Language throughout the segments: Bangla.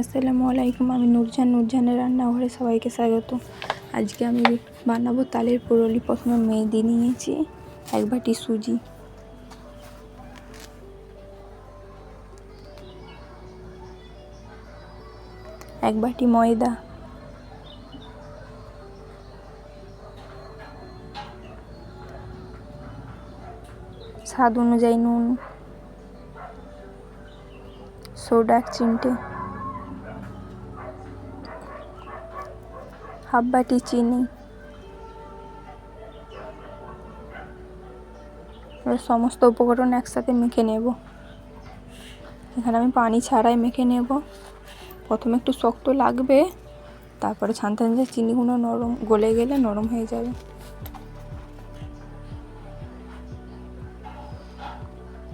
আসসালামু আলাইকুম, আমি নূরজাহান নূরজাহানের রান্নাঘরে সবাইকে স্বাগত। আজকে আমি বানাবো তালের পুরলি। প্রথমে মেহেদি নিয়েছি, এক বাটি সুজি। এক বাটি ময়দা। স্বাদ অনুযায়ী নুন। সোডা এক চিমটে। হাফ বাটি চিনি। এবার সমস্ত উপকরণ একসাথে মেখে নেব। এখানে আমি পানি ছাড়াই মেখে নেব। প্রথমে একটু শক্ত লাগবে, তারপরে ছানতে ছানতে চিনিগুলো নরম গলে গেলে নরম হয়ে যাবে।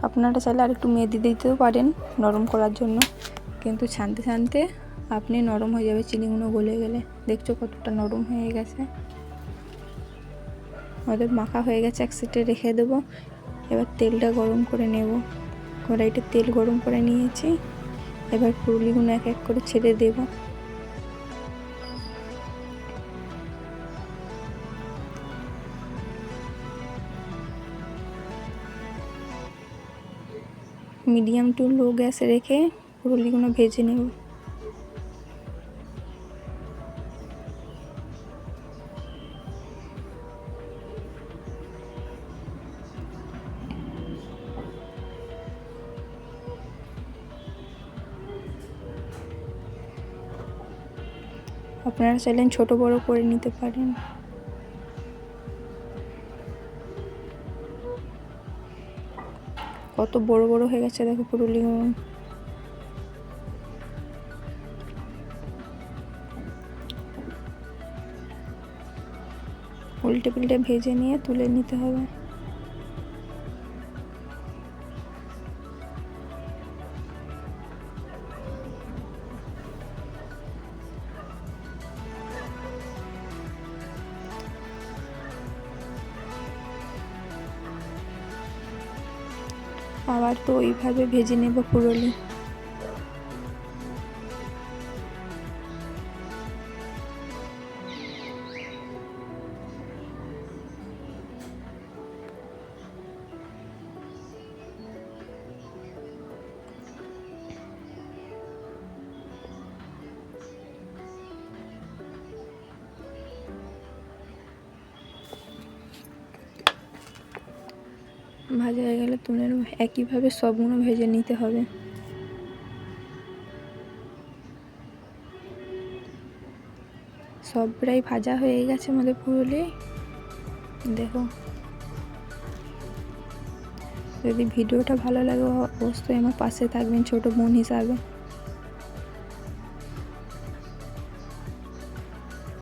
আপনারা চাইলে আর একটু মেহেদি দিতেও পারেন নরম করার জন্য। কিন্তু ছানতে ছানতে আপনি নরম হয়ে যাবে, চিনিগুলো গলে গেলে। দেখছ কতটা নরম হয়ে গেছে। আমাদের মাখা হয়ে গেছে, এক সাইডে রেখে দেবো। এবার তেলটা গরম করে নেব। কড়াইতে তেল গরম করে নিয়েছি। এবার পুরুলিগুলো এক এক করে ছেড়ে দেব। মিডিয়াম টু লো গ্যাসে রেখে পুরুলিগুলো ভেজে নেব। আপনারা চাইলেন ছোট বড় করে নিতে পারেন। কত বড় বড় হয়ে গেছে, দেখো পুরুলিগুলো উল্টে পিল্টে ভেজে নিয়ে তুলে নিতে হবে। আবার তো ওইভাবে ভেজে নেব পুরোলি। ভাজা হয়ে গেলে তুলে নেব একইভাবে সবগুলো ভেজে নিতে হবে। সব প্রায় ভাজা হয়ে গেছে আমাদের পুরুলি দেখো। যদি ভিডিওটা ভালো লাগে, অবশ্যই আমার পাশে থাকবেন ছোট বোন হিসাবে।